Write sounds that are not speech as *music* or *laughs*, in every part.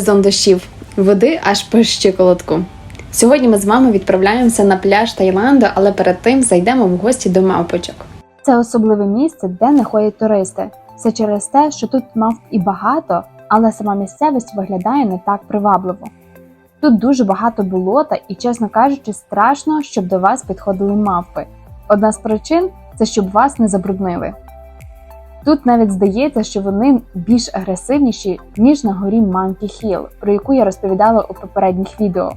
сезон дощів, води аж по щиколотку. Сьогодні ми з вами відправляємося на пляж Таїланду, але перед тим зайдемо в гості до мавпочок. Це особливе місце, де не ходять туристи. Все через те, що тут мавп і багато, але сама місцевість виглядає не так привабливо. Тут дуже багато болота, і, чесно кажучи, страшно, щоб до вас підходили мавпи. Одна з причин це щоб вас не забруднили. Тут навіть здається, що вони більш агресивніші, ніж на горі Манкі Хіл, про яку я розповідала у попередніх відео.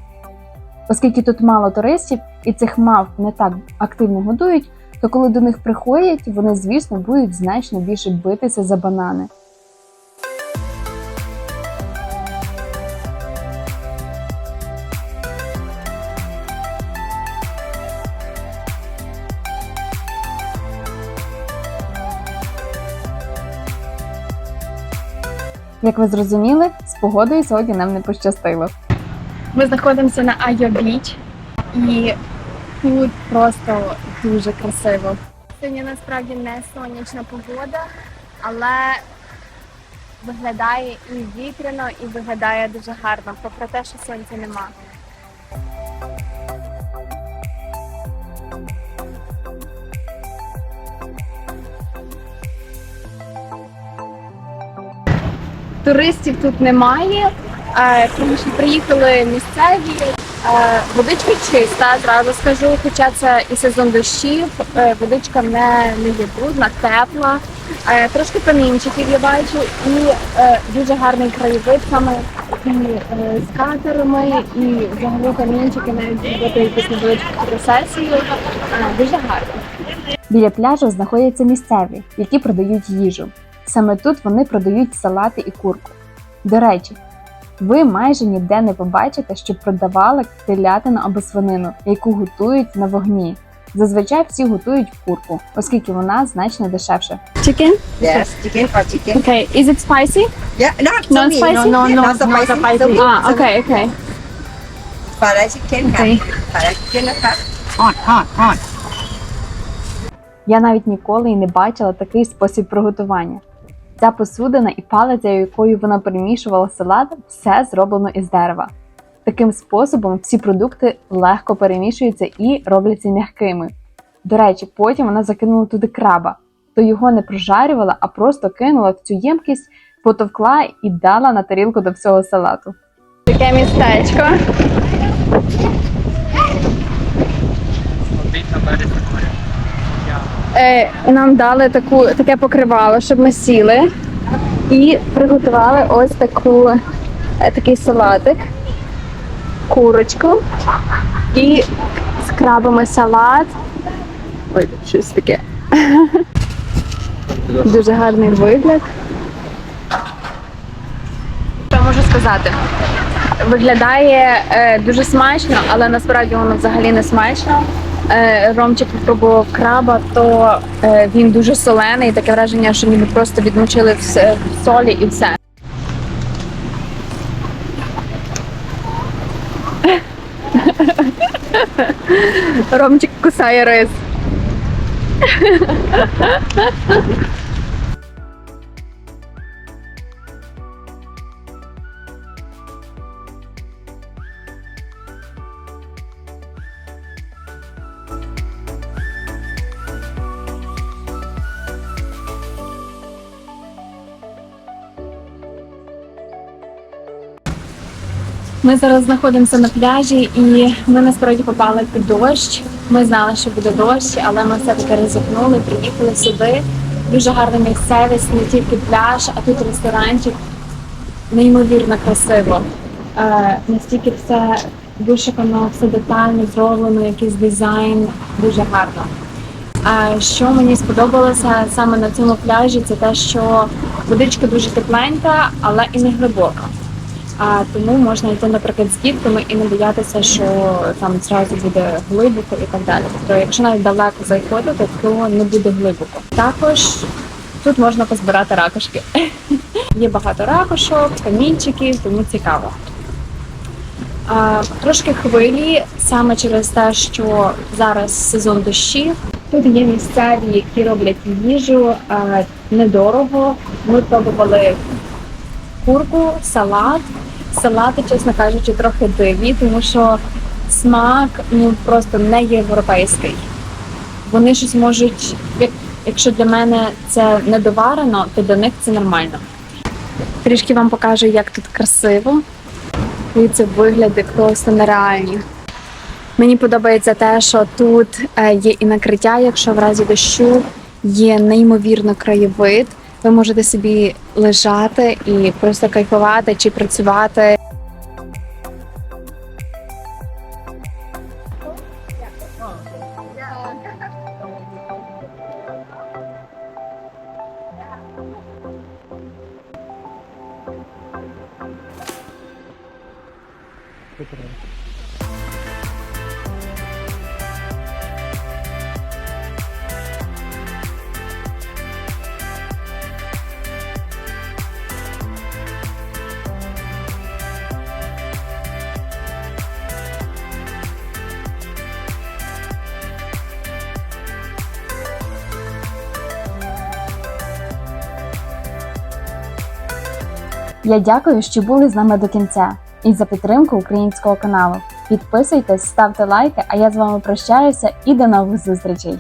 Оскільки тут мало туристів і цих мав не так активно годують, то коли до них приходять, вони, звісно, будуть значно більше битися за банани. Як ви зрозуміли, з погодою сьогодні нам не пощастило. Ми знаходимося на Айо Біч і тут просто дуже красиво. Сьогодні насправді не сонячна погода, але виглядає і вітряно, і виглядає дуже гарно, попри те, що сонця нема. Туристів тут немає, е, тому що приїхали місцеві. Е, Водичка чиста, зразу скажу, хоча це і сезон дощів, е, водичка не, не є брудна, тепла. Трошки камінчиків я бачу, і дуже гарний краєвид саме і, з катерами, і взагалі камінчики навіть зробити якусь невеличку фотосесію. Дуже гарно. Біля пляжу знаходяться місцеві, які продають їжу. Саме тут вони продають салати і курку. До речі, ви майже ніде не побачите, щоб продавали телятину або свинину, яку готують на вогні. Зазвичай всі готують курку, оскільки вона значно дешевше. Chicken? Yes, chicken for chicken. Okay. Is it spicy? Yeah, not Not spicy? No, no, not not so spicy. Ah, okay, okay. Para chicken, Okay. Para chicken. Hot, hot, hot. Я навіть ніколи і не бачила такий спосіб приготування. Ця посудина і палиця, якою вона перемішувала салат, все зроблено із дерева. Таким способом всі продукти легко перемішуються і робляться м'якими. До речі, потім вона закинула туди краба, то його не прожарювала, а просто кинула в цю ємкість, потовкла і дала на тарілку до всього салату. Таке містечко. Е, нам дали таку, таке покривало, щоб ми сіли і приготували ось таку, е, такий салатик, курочку і з крабами салат. Ой, щось таке. *laughs* Дуже гарний вигляд. Що можу сказати? Виглядає е, дуже смачно, але насправді воно взагалі не смачно. Е, Ромчик попробував краба, то е, він дуже солений, таке враження, що ніби просто відмочили в, в солі і все. *laughs* Ромчик кусає рис. *laughs* Ми зараз знаходимося на пляжі і ми насправді попали під дощ. Ми знали, що буде дощ, але ми все-таки ризикнули, приїхали сюди. Дуже гарна місцевість, не тільки пляж, а тут ресторанчик. Неймовірно красиво. Е, настільки все вишикано, все детально зроблено, якийсь дизайн, дуже гарно. А що мені сподобалося саме на цьому пляжі, це те, що водичка дуже тепленька, але і не глибока. А тому можна йти, наприклад, з дітками і не боятися, що там зразу буде глибоко і так далі. Тобто, якщо навіть далеко заходити, то не буде глибоко. Також тут можна позбирати ракушки. *laughs* Є багато ракушок, камінчиків, тому цікаво. А, трошки хвилі саме через те, що зараз сезон дощів. Тут є місцеві, які роблять їжу а, недорого. Ми пробували курку, салат Салати, чесно кажучи, трохи дивні, тому що смак ну просто не європейський. Вони щось можуть, як- якщо для мене це недоварено, то для них це нормально. Трішки вам покажу, як тут красиво. І це вигляди просто нереальні. Мені подобається те, що тут е, є і накриття, якщо в разі дощу, є неймовірно краєвид. Ви можете собі лежати і просто кайфувати чи працювати. Я дякую, що були з нами до кінця і за підтримку українського каналу. Підписуйтесь, ставте лайки, а я з вами прощаюся і до нових зустрічей.